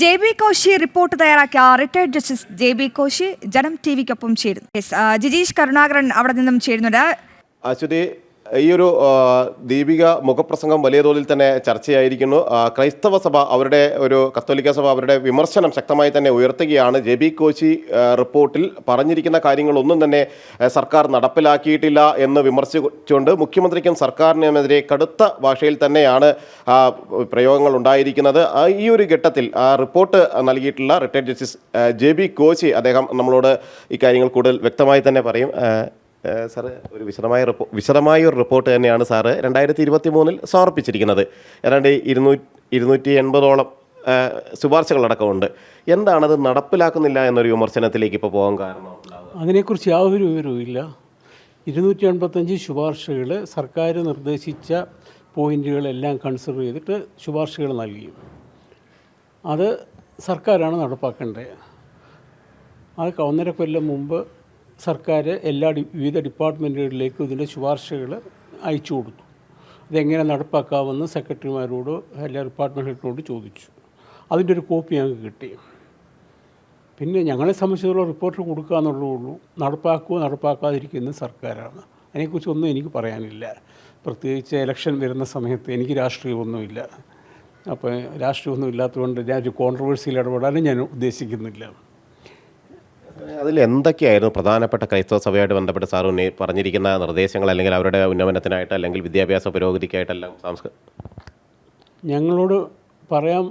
J B Koshy report തയ്യാറാക്കിയ retired justice J B Koshy Janam T വിക്കൊപ്പം ചേരുന്നു. ജിജീഷ് കരുണാകരൻ അവിടെ നിന്നും ചേരുന്നുണ്ട്. അശ്വതി ഈ ഒരു ദീപിക മുഖപ്രസംഗം വലിയ തോതിൽ തന്നെ ചർച്ചയായിരിക്കുന്നു. ക്രൈസ്തവ സഭ അവരുടെ ഒരു കത്തോലിക്ക സഭ അവരുടെ വിമർശനം ശക്തമായി തന്നെ ഉയർത്തുകയാണ്. ജെ ബി കോശി റിപ്പോർട്ടിൽ പറഞ്ഞിരിക്കുന്ന കാര്യങ്ങളൊന്നും തന്നെ സർക്കാർ നടപ്പിലാക്കിയിട്ടില്ല എന്ന് വിമർശിച്ചുകൊണ്ട് മുഖ്യമന്ത്രിക്കും സർക്കാരിനുമെതിരെ കടുത്ത ഭാഷയിൽ തന്നെയാണ് പ്രയോഗങ്ങൾ ഉണ്ടായിരിക്കുന്നത്. ഈ ഒരു ഘട്ടത്തിൽ ആ റിപ്പോർട്ട് നൽകിയിട്ടുള്ള retired justice J B Koshy അദ്ദേഹം നമ്മളോട് ഈ കാര്യങ്ങൾ കൂടുതൽ വ്യക്തമായി തന്നെ പറയും. സാറ് ഒരു വിശദമായ റിപ്പോ വിശദമായ ഒരു റിപ്പോർട്ട് തന്നെയാണ് സാറ് രണ്ടായിരത്തി ഇരുപത്തി മൂന്നിൽ സമർപ്പിച്ചിരിക്കുന്നത്. ഏതാണ്ട് ഇരുന്നൂറ്റി ഇരുന്നൂറ്റി എൺപതോളം ശുപാർശകളടക്കമുണ്ട്. എന്താണത് നടപ്പിലാക്കുന്നില്ല എന്നൊരു വിമർശനത്തിലേക്ക് ഇപ്പോൾ പോകാൻ കാരണം? അതിനെക്കുറിച്ച് യാതൊരു വിവരവും ഇല്ല. ഇരുന്നൂറ്റി എൺപത്തഞ്ച് ശുപാർശകൾ സർക്കാർ നിർദ്ദേശിച്ച പോയിന്റുകളെല്ലാം കൺസിഡർ ചെയ്തിട്ട് ശുപാർശകൾ നൽകി. അത് സർക്കാരാണ് നടപ്പാക്കേണ്ടത്. അത് ക- ഒന്നര കൊല്ലം മുമ്പ് സർക്കാർ എല്ലാ വിവിധ ഡിപ്പാർട്ട്മെന്റുകളിലേക്കും ഇതിന്റെ ശുപാർശകൾ അയച്ചു കൊടുത്തു. ഇതെങ്ങനെ നടപ്പാക്കാമെന്ന് സെക്രട്ടറിമാരോട് എല്ലാ ഡിപ്പാർട്ട്മെന്റുകളോട് ചോദിച്ചു. അതിന്റെ ഒരു കോപ്പി ഞങ്ങൾക്ക് കിട്ടി. പിന്നെ ഞങ്ങളെ സംബന്ധിച്ചിടത്തോളം റിപ്പോർട്ട് കൊടുക്കുക എന്നുള്ളൂ നടപ്പാക്കുക നടപ്പാക്കാതിരിക്കുന്ന സർക്കാരാണ്. അതിനെക്കുറിച്ചൊന്നും എനിക്ക് പറയാനില്ല. പ്രത്യേകിച്ച് ഇലക്ഷൻ വരുന്ന സമയത്ത് എനിക്ക് രാഷ്ട്രീയമൊന്നുമില്ല. അപ്പോൾ രാഷ്ട്രീയമൊന്നും ഇല്ലാത്തതുകൊണ്ട് ഞാൻ ഒരു കോൺട്രവേഴ്സിയിൽ ഇടപെടാനും ഞാൻ ഉദ്ദേശിക്കുന്നില്ല. അതിൽ എന്തൊക്കെയായിരുന്നു പ്രധാനപ്പെട്ട ക്രൈസ്തവ സഭയായിട്ട് ബന്ധപ്പെട്ട് സാർ ഉന്നയി പറഞ്ഞിരിക്കുന്ന നിർദ്ദേശങ്ങൾ അല്ലെങ്കിൽ അവരുടെ ഉന്നമനത്തിനായിട്ട് അല്ലെങ്കിൽ വിദ്യാഭ്യാസ പുരോഗതിക്കായിട്ടെല്ലാം സാംസ്ക ഞങ്ങളോട് പറയാൻ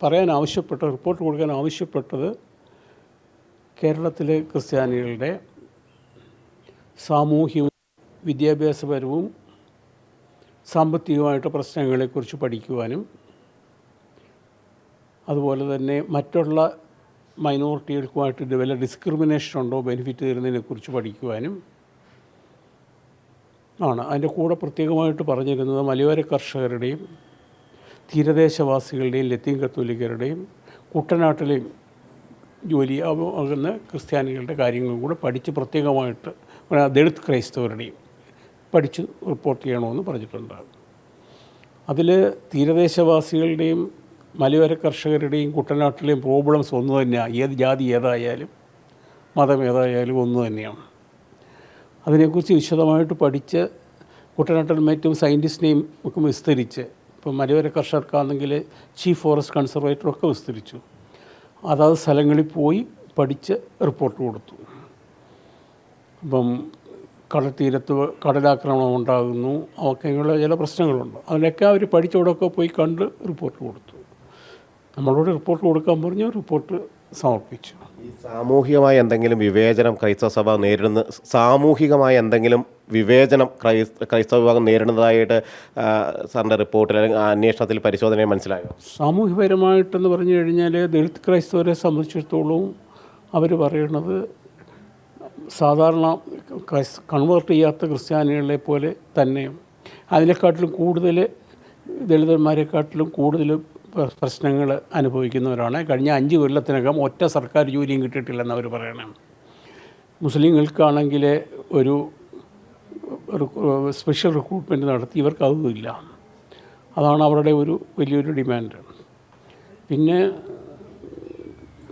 പറയാൻ ആവശ്യപ്പെട്ട റിപ്പോർട്ട് കൊടുക്കാൻ ആവശ്യപ്പെട്ടത് കേരളത്തിലെ ക്രിസ്ത്യാനികളുടെ സാമൂഹ്യവും വിദ്യാഭ്യാസപരവും സാമ്പത്തികമായിട്ട് പ്രശ്നങ്ങളെക്കുറിച്ച് പഠിക്കുവാനും അതുപോലെ തന്നെ മറ്റുള്ള മൈനോറിറ്റികൾക്കുമായിട്ട് വല്ല ഡിസ്ക്രിമിനേഷൻ ഉണ്ടോ ബെനിഫിറ്റ് തരുന്നതിനെക്കുറിച്ച് പഠിക്കുവാനും ആണ്. അതിന്റെ കൂടെ പ്രത്യേകമായിട്ട് പറഞ്ഞിരുന്നത് മലയോര കർഷകരുടെയും തീരദേശവാസികളുടെയും ലത്തീൻ കത്തോലിക്കരുടെയും കുട്ടനാട്ടിലെയും ജോലി ആകുന്ന ക്രിസ്ത്യാനികളുടെ കാര്യങ്ങളും കൂടെ പഠിച്ച് പ്രത്യേകമായിട്ട് ദളിത് ക്രൈസ്തവരുടെയും പഠിച്ച് റിപ്പോർട്ട് ചെയ്യണമെന്ന് പറഞ്ഞിട്ടുണ്ട്. അതിൽ തീരദേശവാസികളുടെയും മലയോര കർഷകരുടെയും കുട്ടനാട്ടിലെയും പ്രോബ്ലംസ് ഒന്ന് തന്നെയാണ് ഏത് ജാതി ഏതായാലും മതം ഏതായാലും ഒന്ന് തന്നെയാണ്. അതിനെക്കുറിച്ച് വിശദമായിട്ട് പഠിച്ച് കുട്ടനാട്ടിൽ മറ്റും സയന്റിസ്റ്റിനെയും ഒക്കെ വിസ്തരിച്ച് ഇപ്പം മലയോര കർഷകർക്കാണെങ്കിൽ ചീഫ് ഫോറസ്റ്റ് കൺസർവേറ്ററൊക്കെ വിസ്തരിച്ചു. അതാത് സ്ഥലങ്ങളിൽ പോയി പഠിച്ച് റിപ്പോർട്ട് കൊടുത്തു. അപ്പം കടൽത്തീരത്ത് കടലാക്രമണം ഉണ്ടാകുന്നു അവക്കെയുള്ള ചില പ്രശ്നങ്ങളുണ്ട്. അതിനൊക്കെ അവർ പഠിച്ചവിടെയൊക്കെ പോയി കണ്ട് റിപ്പോർട്ട് കൊടുത്തു. നമ്മളോട് റിപ്പോർട്ട് കൊടുക്കാൻ പറഞ്ഞു റിപ്പോർട്ട് സമർപ്പിച്ചു. ഈ സാമൂഹികമായ എന്തെങ്കിലും വിവേചനം ക്രൈസ്തവ സഭ നേരിടുന്ന സാമൂഹികമായ എന്തെങ്കിലും വിവേചനം ക്രൈസ്ത ക്രൈസ്തവ വിഭാഗം നേരിടുന്നതായിട്ട് സാറിന്റെ റിപ്പോർട്ടിൽ അല്ലെങ്കിൽ അന്വേഷണത്തിൽ പരിശോധനയിൽ മനസ്സിലായോ? സാമൂഹ്യപരമായിട്ടെന്ന് പറഞ്ഞു കഴിഞ്ഞാൽ ദളിത് ക്രൈസ്തവരെ സംബന്ധിച്ചിടത്തോളം അവർ പറയുന്നത് സാധാരണ ക്രൈസ് കൺവേർട്ട് ചെയ്യാത്ത ക്രിസ്ത്യാനികളെ പോലെ തന്നെയും. അതിനെക്കാട്ടിലും കൂടുതൽ ദളിതന്മാരെക്കാട്ടിലും കൂടുതൽ പ്ര- പ്രശ്നങ്ങൾ അനുഭവിക്കുന്നവരാണ്. കഴിഞ്ഞ അഞ്ച് കൊല്ലത്തിനകം ഒറ്റ സർക്കാർ ജോലിയും കിട്ടിയിട്ടില്ലെന്ന് അവർ പറയണം. മുസ്ലിങ്ങൾക്കാണെങ്കിൽ ഒരു സ്പെഷ്യൽ റിക്രൂട്ട്മെന്റ് നടത്തി ഇവർക്ക് അതുമില്ല അതാണ് അവരുടെ ഒരു വലിയൊരു ഡിമാൻഡ്. പിന്നെ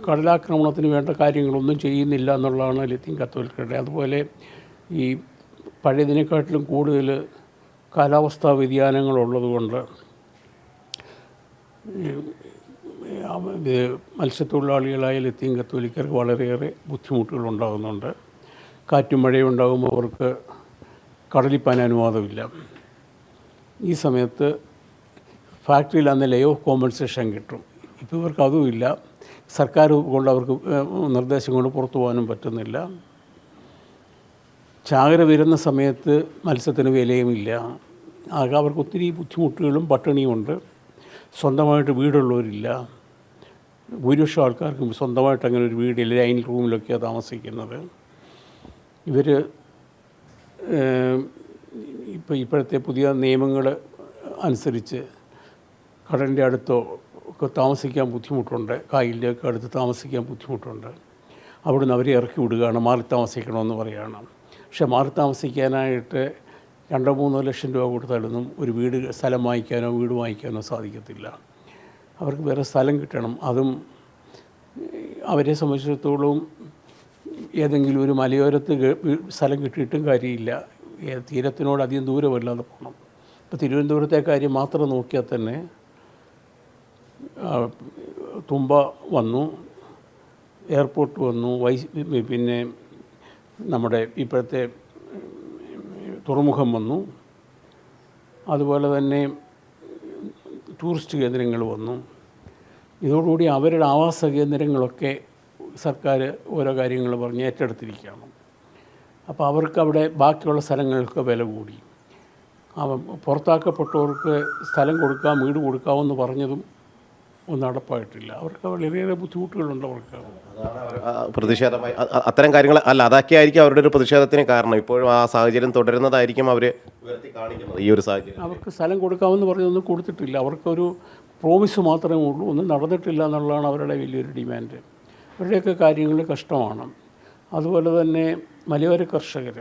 കടലാക്രമണത്തിന് വേണ്ട കാര്യങ്ങളൊന്നും ചെയ്യുന്നില്ല എന്നുള്ളതാണ് ലത്തീൻ കത്തോലിക്കരുടെ. അതുപോലെ ഈ പഴയതിനെക്കാട്ടിലും കൂടുതൽ കാലാവസ്ഥാ വ്യതിയാനങ്ങളുള്ളതുകൊണ്ട് ഇത് മത്സ്യത്തൊഴിലാളികളായ ലത്തീൻ കത്തോലിക്കർക്ക് വളരെയേറെ ബുദ്ധിമുട്ടുകൾ ഉണ്ടാകുന്നുണ്ട്. കാറ്റും മഴയും ഉണ്ടാകുമ്പോൾ അവർക്ക് കടലിപ്പാൻ അനുവാദമില്ല. ഈ സമയത്ത് ഫാക്ടറിയിൽ അന്ന് ലേ ഓഫ് കോമ്പൻസേഷൻ കിട്ടും. ഇപ്പോൾ ഇവർക്ക് അതുമില്ല സർക്കാർ കൊണ്ട് അവർക്ക് നിർദ്ദേശം കൊണ്ട് പുറത്തു പോകാനും പറ്റുന്നില്ല. ചാകര വരുന്ന സമയത്ത് മത്സ്യത്തിന് വിലയുമില്ല. അവർക്ക് ഒത്തിരി ബുദ്ധിമുട്ടുകളും പട്ടിണിയുമുണ്ട് സ്വന്തമായിട്ട് വീടുള്ളവരില്ല. ഭൂരിപക്ഷം ആൾക്കാർക്കും സ്വന്തമായിട്ട് അങ്ങനെ ഒരു വീടില്ല ലൈൻ റൂമിലൊക്കെയാണ് താമസിക്കുന്നത്. ഇവർ ഇപ്പോൾ ഇപ്പോഴത്തെ പുതിയ നിയമങ്ങൾ അനുസരിച്ച് കടലിന്റെ അടുത്തോ ഒക്കെ താമസിക്കാൻ ബുദ്ധിമുട്ടുണ്ട്. കായലിന്റെ ഒക്കെ അടുത്ത് താമസിക്കാൻ ബുദ്ധിമുട്ടുണ്ട്. അവിടുന്ന് അവരെ ഇറക്കി വിടുകയാണ് മാറി താമസിക്കണമെന്ന് പറയുകയാണ് പക്ഷേ മാറി താമസിക്കാനായിട്ട് രണ്ടോ മൂന്നോ ലക്ഷം രൂപ കൊടുത്താലൊന്നും ഒരു വീട് സ്ഥലം വാങ്ങിക്കാനോ വീട് വാങ്ങിക്കാനോ സാധിക്കത്തില്ല. അവർക്ക് വേറെ സ്ഥലം കിട്ടണം. അതും അവരെ സംബന്ധിച്ചിടത്തോളം ഏതെങ്കിലും ഒരു മലയോരത്ത് സ്ഥലം കിട്ടിയിട്ടും കാര്യമില്ല. തീരത്തിനോട് അധികം ദൂരമല്ലാതെ പോകണം ഇപ്പോൾ തിരുവനന്തപുരത്തെ കാര്യം മാത്രം നോക്കിയാൽ തന്നെ തുമ്പ വന്നു എയർപോർട്ട് വന്നു വൈസ് പിന്നെ നമ്മുടെ ഇപ്പോഴത്തെ തുറമുഖം വന്നു. അതുപോലെ തന്നെ ടൂറിസ്റ്റ് കേന്ദ്രങ്ങൾ വന്നു. ഇതോടുകൂടി അവരുടെ ആവാസ കേന്ദ്രങ്ങളൊക്കെ സർക്കാർ ഓരോ കാര്യങ്ങൾ പറഞ്ഞ് ഏറ്റെടുത്തിരിക്കുകയാണ്. അപ്പോൾ അവർക്ക് അവിടെ ബാക്കിയുള്ള സ്ഥലങ്ങൾക്ക് വില കൂടി. പുറത്താക്കപ്പെട്ടവർക്ക് സ്ഥലം കൊടുക്കാം വീട് കൊടുക്കാമെന്ന് പറഞ്ഞതും നടപ്പായിട്ടില്ല. അവർക്ക് വളരെയേറെ ബുദ്ധിമുട്ടുകളുണ്ട് അവർക്ക്. പ്രതിഷേധമായി. അത്തരം കാര്യങ്ങൾ അല്ല അതൊക്കെ ആയിരിക്കും അവരുടെ ഒരു പ്രതിഷേധത്തിന് കാരണം. ഇപ്പോഴും ആ സാഹചര്യം തുടരുന്നതായിരിക്കും അവർ ഈ ഒരു സാഹചര്യം. അവർക്ക് സ്ഥലം കൊടുക്കാമെന്ന് പറഞ്ഞൊന്നും കൊടുത്തിട്ടില്ല. അവർക്കൊരു പ്രോമിസ് മാത്രമേ ഉള്ളൂ. ഒന്നും നടന്നിട്ടില്ല എന്നുള്ളതാണ് അവരുടെ വലിയൊരു ഡിമാൻഡ് അവരുടെയൊക്കെ കാര്യങ്ങൾ കഷ്ടമാണ്. അതുപോലെ തന്നെ മലയോര കർഷകർ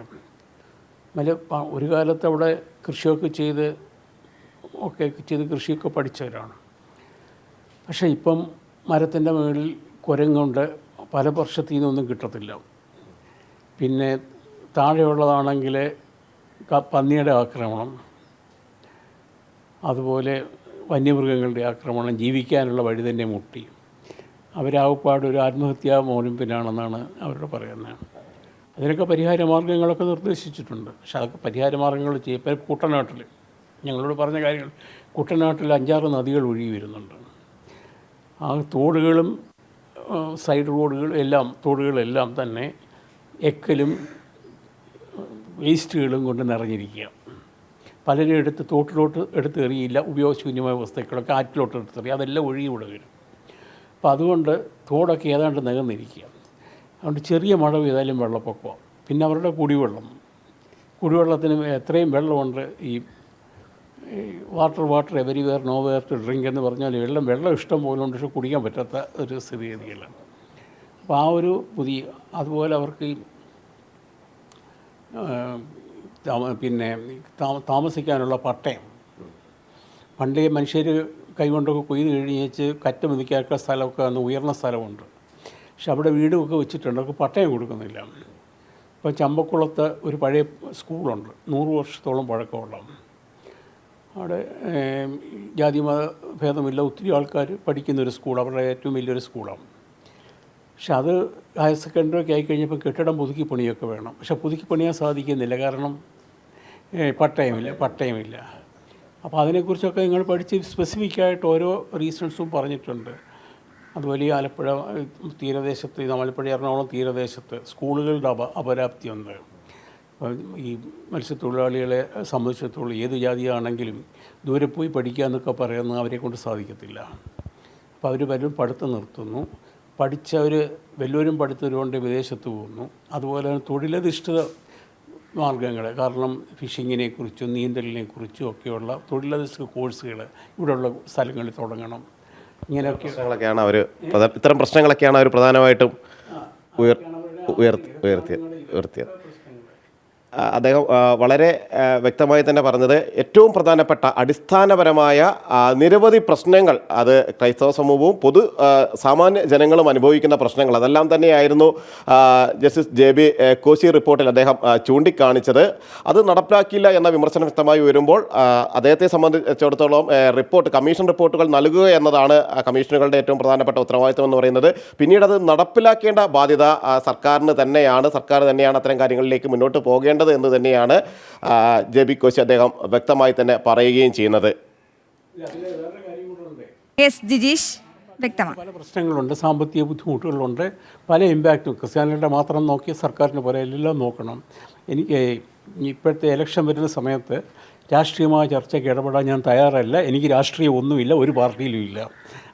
മല ഒരു കാലത്ത് അവിടെ കൃഷിയൊക്കെ ചെയ്ത് ഒക്കെ ചെയ്ത് കൃഷിയൊക്കെ പഠിച്ചവരാണ്. പക്ഷേ ഇപ്പം മരത്തിന്റെ മുകളിൽ കുരങ്ങുണ്ട്. പല വർഷത്തിൽ നിന്നൊന്നും കിട്ടത്തില്ല. പിന്നെ താഴെയുള്ളതാണെങ്കിൽ പന്നിയുടെ ആക്രമണം. അതുപോലെ വന്യമൃഗങ്ങളുടെ ആക്രമണം ജീവിക്കാനുള്ള വഴി തന്നെ മുട്ടി. അവരാകപ്പാട് ഒരു ആത്മഹത്യാ മോലിമ്പിനാണെന്നാണ് അവരോട് പറയുന്നത് അതിനൊക്കെ പരിഹാര മാർഗങ്ങളൊക്കെ നിർദ്ദേശിച്ചിട്ടുണ്ട്. പക്ഷെ അതൊക്കെ പരിഹാര മാർഗങ്ങൾ ചെയ്യും ഇപ്പം കുട്ടനാട്ടിൽ ഞങ്ങളോട് പറഞ്ഞ കാര്യങ്ങൾ കുട്ടനാട്ടിൽ അഞ്ചാറ് നദികൾ ഒഴുകി വരുന്നുണ്ട്. ആ തോടുകളും സൈഡ് റോഡുകളും എല്ലാം തോടുകളെല്ലാം തന്നെ എക്കലും വേസ്റ്റുകളും കൊണ്ട് നിറഞ്ഞിരിക്കുക പലരും എടുത്ത് തോട്ടിലോട്ട് എടുത്ത് എറിയില്ല ഉപയോഗശൂന്യമായ വസ്തുക്കളൊക്കെ ആറ്റിലോട്ട് എടുത്തെറിയും അതെല്ലാം ഒഴുകി ഇവിടെ വരും. അപ്പോൾ അതുകൊണ്ട് തോടൊക്കെ ഏതാണ്ട് നികന്നിരിക്കുക അതുകൊണ്ട് ചെറിയ മഴ പെയ്താലും വെള്ളപ്പൊക്കമാണ്. പിന്നെ അവരുടെ കുടിവെള്ളം. കുടിവെള്ളത്തിന് എത്രയും വെള്ളമുണ്ട് ഈ water water everywhere no where to drink എന്ന് പറഞ്ഞാൽ വെള്ളം വെള്ളം ഇഷ്ടം പോലെ ഉണ്ട് പക്ഷെ കുടിക്കാൻ പറ്റാത്ത ഒരു സ്ഥിതിഗതികളാണ് അപ്പോൾ ആ ഒരു പുതിയ അതുപോലെ അവർക്ക് പിന്നെ താമ- താമസിക്കാനുള്ള പട്ടയം. പണ്ടേ മനുഷ്യർ കൈകൊണ്ടൊക്കെ കൊയ്ത് കഴിഞ്ഞേച്ച് കറ്റ മെതിക്കാത്ത സ്ഥലമൊക്കെ അന്ന് ഉയർന്ന സ്ഥലമുണ്ട്. പക്ഷെ അവിടെ വീടുമൊക്കെ വെച്ചിട്ടുണ്ട് അവർക്ക് പട്ടയം കൊടുക്കുന്നില്ല. ഇപ്പോൾ ചമ്പക്കുളത്ത് ഒരു പഴയ സ്കൂളുണ്ട് നൂറ് വർഷത്തോളം പഴക്കമുള്ള. അവിടെ ജാതി മത ഭേദമില്ല. ഒത്തിരി ആൾക്കാർ പഠിക്കുന്ന ഒരു സ്കൂൾ അവരുടെ ഏറ്റവും വലിയൊരു സ്കൂളാണ് പക്ഷെ അത് ഹയർ സെക്കൻഡറി ഒക്കെ ആയിക്കഴിഞ്ഞപ്പോൾ കെട്ടിടം പുതുക്കി പണിയൊക്കെ വേണം. പക്ഷെ പുതുക്കി പണിയാൻ സാധിക്കുന്നില്ല. കാരണം പട്ടയമില്ല പട്ടയമില്ല അപ്പോൾ അതിനെക്കുറിച്ചൊക്കെ നിങ്ങൾ പഠിച്ച് സ്പെസിഫിക് ആയിട്ട് ഓരോ റീസൺസും പറഞ്ഞിട്ടുണ്ട്. അതുപോലെ ഈ ആലപ്പുഴ തീരദേശത്ത് ഈ ആലപ്പുഴ എറണാകുളം തീരദേശത്ത് സ്കൂളുകളുടെ അപ അപരാപ്തിയുണ്ട് അപ്പോൾ ഈ മത്സ്യത്തൊഴിലാളികളെ സംബന്ധിച്ചിടത്തോളം ഏത് ജാതിയാണെങ്കിലും ദൂരെ പോയി പഠിക്കുക എന്നൊക്കെ പറയുന്നത് അവരെ കൊണ്ട് സാധിക്കത്തില്ല. അപ്പോൾ അവർ പലരും പഠിത്തം നിർത്തുന്നു. പഠിച്ചവർ വല്ലവരും പഠിത്തവരുകൊണ്ട് വിദേശത്ത് പോകുന്നു. അതുപോലെ തന്നെ തൊഴിലധിഷ്ഠിത മാർഗങ്ങൾ കാരണം ഫിഷിങ്ങിനെ കുറിച്ചും നീന്തലിനെ കുറിച്ചും ഒക്കെയുള്ള തൊഴിലധിഷ്ഠിത കോഴ്സുകൾ ഇവിടെയുള്ള സ്ഥലങ്ങളിൽ തുടങ്ങണം. ഇങ്ങനെയൊക്കെ പ്രശ്നങ്ങളൊക്കെയാണ് അവർ ഇത്തരം പ്രശ്നങ്ങളൊക്കെയാണ് അവർ പ്രധാനമായിട്ടും ഉയർ ഉയർത്തി ഉയർത്തിയത് ഉയർത്തിയത് അദ്ദേഹം വളരെ വ്യക്തമായി തന്നെ പറഞ്ഞത് ഏറ്റവും പ്രധാനപ്പെട്ട അടിസ്ഥാനപരമായ നിരവധി പ്രശ്നങ്ങൾ അത് ക്രൈസ്തവ സമൂഹവും പൊതു സാമാന്യ ജനങ്ങളും അനുഭവിക്കുന്ന പ്രശ്നങ്ങൾ അതെല്ലാം തന്നെയായിരുന്നു ജസ്റ്റിസ് ജെ ബി കോശി റിപ്പോർട്ടിൽ അദ്ദേഹം ചൂണ്ടിക്കാണിച്ചത്. അത് നടപ്പിലാക്കിയില്ല എന്ന വിമർശനം വ്യക്തമായി വരുമ്പോൾ അദ്ദേഹത്തെ സംബന്ധിച്ചിടത്തോളം റിപ്പോർട്ട് കമ്മീഷൻ റിപ്പോർട്ടുകൾ നൽകുക എന്നതാണ് കമ്മീഷനുകളുടെ ഏറ്റവും പ്രധാനപ്പെട്ട ഉത്തരവാദിത്വം എന്ന് പറയുന്നത്. പിന്നീട് അത് നടപ്പിലാക്കേണ്ട ബാധ്യത സർക്കാരിന് തന്നെയാണ്. സർക്കാർ തന്നെയാണ് അത്തരം കാര്യങ്ങളിലേക്ക് മുന്നോട്ട് പോകേണ്ടത്. എന്ന് തന്നെയാണ് ജെബി ജെ ബി കോശി അദ്ദേഹം വ്യക്തമായി തന്നെ പറയുകയും ചെയ്യുന്നത്. ജിജീഷ് വ്യക്തമാണ്. പല പ്രശ്നങ്ങളുണ്ട് സാമ്പത്തിക ബുദ്ധിമുട്ടുകളുണ്ട് പല ഇമ്പാക്റ്റും ക്രിസ്ത്യാനികളുടെ മാത്രം നോക്കി സർക്കാരിന് പോലെ എല്ലാം നോക്കണം. എനിക്ക് ഇപ്പോഴത്തെ ഇലക്ഷൻ വരുന്ന സമയത്ത് രാഷ്ട്രീയമായ ചർച്ചയ്ക്ക് ഇടപെടാൻ ഞാൻ തയ്യാറല്ല. എനിക്ക് രാഷ്ട്രീയം ഒന്നുമില്ല ഒരു പാർട്ടിയിലും ഇല്ല.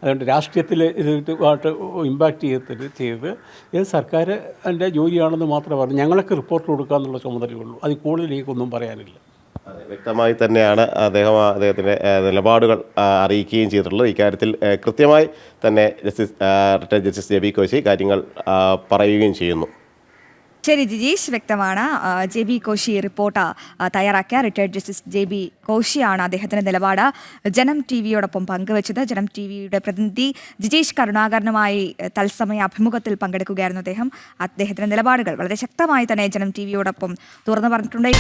അതുകൊണ്ട് രാഷ്ട്രീയത്തിൽ ഇതുമായിട്ട് ഇമ്പാക്റ്റ് ചെയ്തിട്ട് ചെയ്ത് ഇത് സർക്കാർ എന്റെ ജോലിയാണെന്ന് മാത്രമേ പറഞ്ഞു ഞങ്ങൾക്ക് റിപ്പോർട്ട് കൊടുക്കാമെന്നുള്ള ചുമതലയുള്ളൂ അത് കൂടുതൽ എനിക്കൊന്നും പറയാനില്ല. വ്യക്തമായി തന്നെയാണ് അദ്ദേഹം അദ്ദേഹത്തിന്റെ നിലപാടുകൾ അറിയിക്കുകയും ചെയ്തിട്ടുള്ളത്. ഇക്കാര്യത്തിൽ കൃത്യമായി തന്നെ justice retired justice J B Koshy കാര്യങ്ങൾ പറയുകയും ചെയ്യുന്നു. ശരി ജിജീഷ് വ്യക്തമാണ്. ജെ ബി കോശി റിപ്പോർട്ട് തയ്യാറാക്കിയ. റിട്ടയർഡ് ജസ്റ്റിസ് ജെ ബി കോശിയാണ് അദ്ദേഹത്തിന്റെ നിലപാട്. ജനം ടി വിയോടൊപ്പം പങ്കുവച്ചത്. ജനം ടി വിയുടെ പ്രതിനിധി ജിജീഷ് കരുണാകരനുമായി തത്സമയ അഭിമുഖത്തിൽ പങ്കെടുക്കുകയായിരുന്നു അദ്ദേഹം. അദ്ദേഹത്തിന്റെ നിലപാടുകൾ വളരെ ശക്തമായി തന്നെ ജനം ടി വിയോടൊപ്പം തുറന്നു പറഞ്ഞിട്ടുണ്ട്.